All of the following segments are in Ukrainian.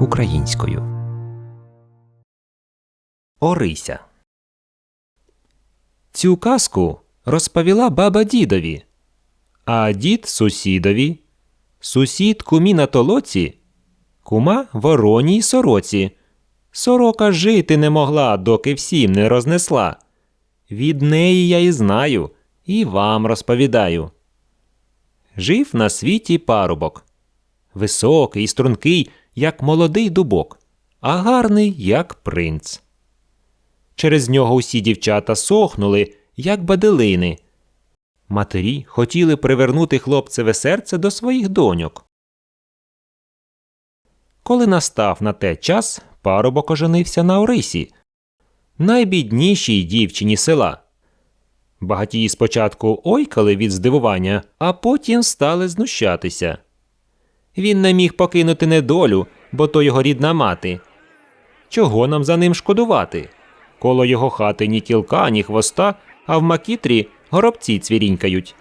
українською. Орися. Цю казку розповіла баба дідові, а дід сусідові, сусід кумі на толоці, кума вороній сороці. Сорока жити не могла, доки всім не рознесла. Від неї я і знаю, і вам розповідаю. Жив на світі парубок. Високий і стрункий, як молодий дубок, а гарний, як принц. Через нього усі дівчата сохнули, як баделини. Матері хотіли привернути хлопцеве серце до своїх доньок. Коли настав на те час, парубок оженився на Орисі, найбіднішій дівчині села. Багатії спочатку ойкали від здивування, а потім стали знущатися. Він не міг покинути недолю, бо то його рідна мати. Чого нам за ним шкодувати? Коло його хати ні кілка, ні хвоста, а в макітрі горобці цвірінькають.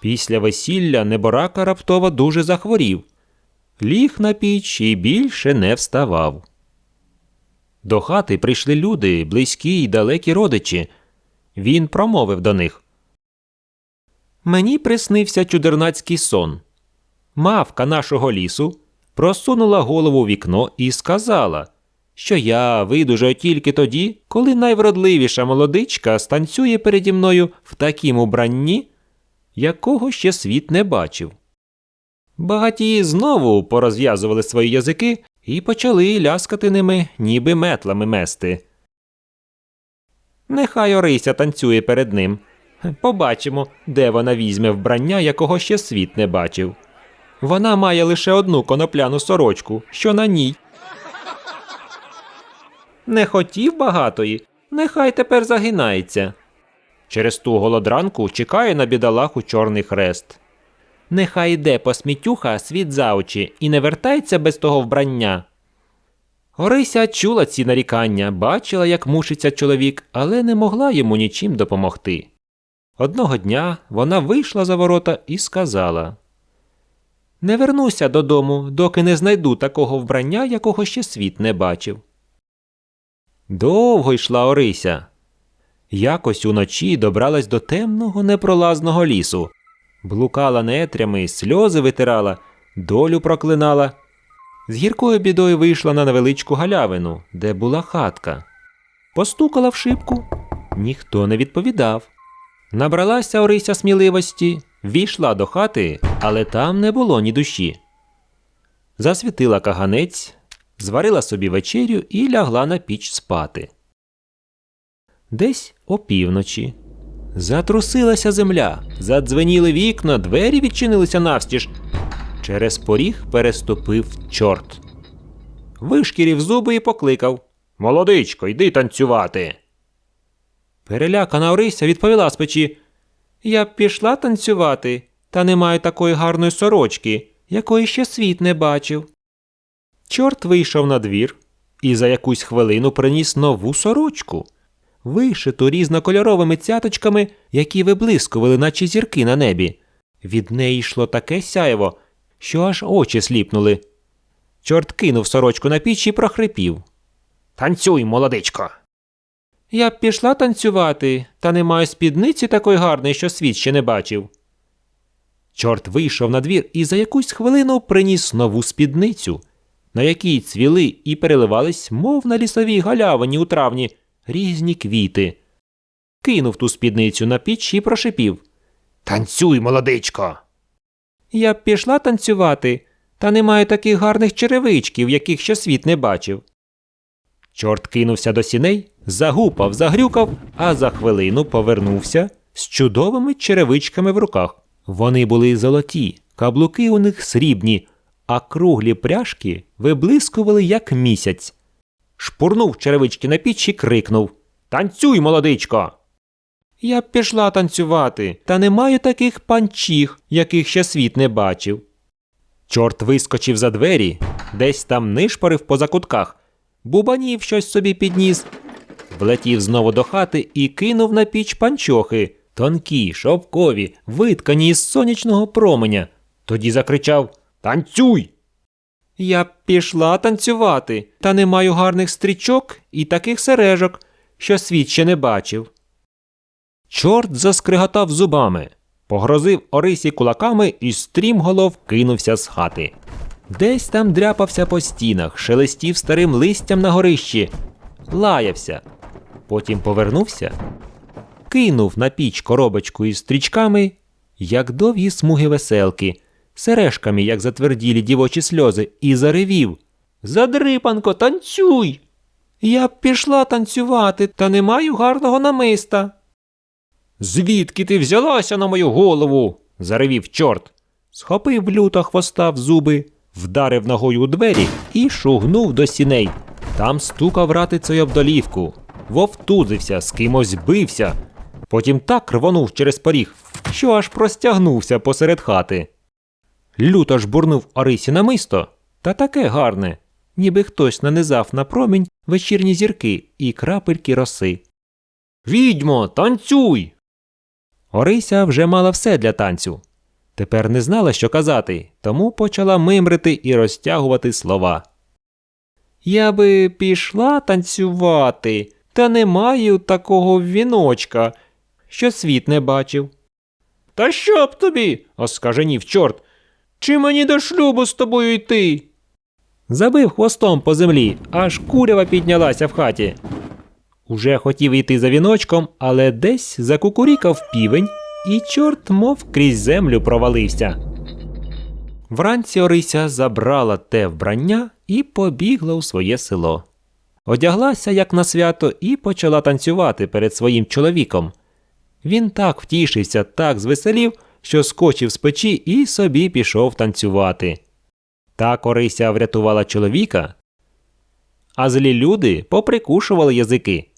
Після весілля неборака раптово дуже захворів. Ліг на піч і більше не вставав. До хати прийшли люди, близькі й далекі родичі. Він промовив до них. Мені приснився чудернацький сон. Мавка нашого лісу просунула голову в вікно і сказала, що я видужаю тільки тоді, коли найвродливіша молодичка станцює переді мною в такім убранні, якого ще світ не бачив. Багатії знову порозв'язували свої язики і почали ляскати ними, ніби метлами мести. Нехай Орися танцює перед ним. Побачимо, де вона візьме вбрання, якого ще світ не бачив. Вона має лише одну конопляну сорочку, що на ній. Не хотів багатої, нехай тепер загинається. Через ту голодранку чекає на бідолаху чорний хрест. Нехай йде посмітюха світ за очі і не вертається без того вбрання. Орися чула ці нарікання, бачила, як мучиться чоловік, але не могла йому нічим допомогти. Одного дня вона вийшла за ворота і сказала Не вернуся додому, доки не знайду такого вбрання, якого ще світ не бачив. Довго йшла Орися. Якось уночі добралась до темного непролазного лісу, блукала нетрями, сльози витирала, долю проклинала. З гіркою бідою вийшла на невеличку галявину, де була хатка. Постукала в шибку, ніхто не відповідав. Набралася Орися сміливості, війшла до хати, але там не було ні душі. Засвітила каганець, зварила собі вечерю і лягла на піч спати. Десь опівночі. Затрусилася земля, задзвеніли вікна, двері відчинилися навстіж. Через поріг переступив чорт. Вишкірів зуби і покликав Молодичко, йди танцювати. Перелякана Орися відповіла з печі Я б пішла танцювати, та не маю такої гарної сорочки, якої ще світ не бачив. Чорт вийшов на двір і за якусь хвилину приніс нову сорочку, вишиту різнокольоровими цяточками, які виблискували, наче зірки на небі. Від неї йшло таке сяєво, що аж очі сліпнули. Чорт кинув сорочку на піч і прохрипів. Танцюй, молодичко. Я б пішла танцювати, та не маю спідниці такої гарної, що світ ще не бачив. Чорт вийшов на двір і за якусь хвилину приніс нову спідницю, на якій цвіли і переливались, мов на лісовій галявині у травні, різні квіти. Кинув ту спідницю на піч і прошипів. Танцюй, молодичко. Я б пішла танцювати, та не маю таких гарних черевичків, яких ще світ не бачив. Чорт кинувся до сіней, загупав, загрюкав, а за хвилину повернувся з чудовими черевичками в руках. Вони були золоті, каблуки у них срібні, а круглі пряжки виблискували, як місяць. Шпурнув черевички на піч і крикнув Танцюй, молодичко! Я б пішла танцювати, та не маю таких панчіх, яких ще світ не бачив. Чорт вискочив за двері, десь там нишпорив по закутках, бубанів щось собі підніс, влетів знову до хати і кинув на піч панчохи, тонкі, шовкові, виткані із сонячного променя. Тоді закричав Танцюй! Я пішла танцювати, та не маю гарних стрічок і таких сережок, що світ ще не бачив. Чорт заскриготав зубами, погрозив Орисі кулаками і стрімголов кинувся з хати. Десь там дряпався по стінах, шелестів старим листям на горищі, лаявся. Потім повернувся, кинув на піч коробочку із стрічками, як довгі смуги веселки, сережками, як затверділі дівочі сльози, і заревів. Задрипанко, танцюй! Я б пішла танцювати, та не маю гарного намиста. Звідки ти взялася на мою голову? заревів чорт. Схопив люто хвоста в зуби, вдарив ногою у двері і шугнув до сіней. Там стукав ратицею об долівку, вовтузився, з кимось бився. Потім так рвонув через поріг, що аж простягнувся посеред хати. Люто ж бурнув Орисі намисто, та таке гарне, ніби хтось нанизав на промінь вечірні зірки і крапельки роси. Відьмо, танцюй! Орися вже мала все для танцю. Тепер не знала, що казати, тому почала мимрити і розтягувати слова. Я би пішла танцювати, та не маю такого віночка, що світ не бачив. Та що б тобі? оскаженів чорт. Чи мені до шлюбу з тобою йти? Забив хвостом по землі, аж курява піднялася в хаті. Уже хотів йти за віночком, але десь закукурікав півень, і чорт мов крізь землю провалився. Вранці Орися забрала те вбрання і побігла у своє село. Одяглася, як на свято, і почала танцювати перед своїм чоловіком. Він так втішився, так звеселів, що скочив з печі і собі пішов танцювати. Та корися врятувала чоловіка, а злі люди поприкушували язики.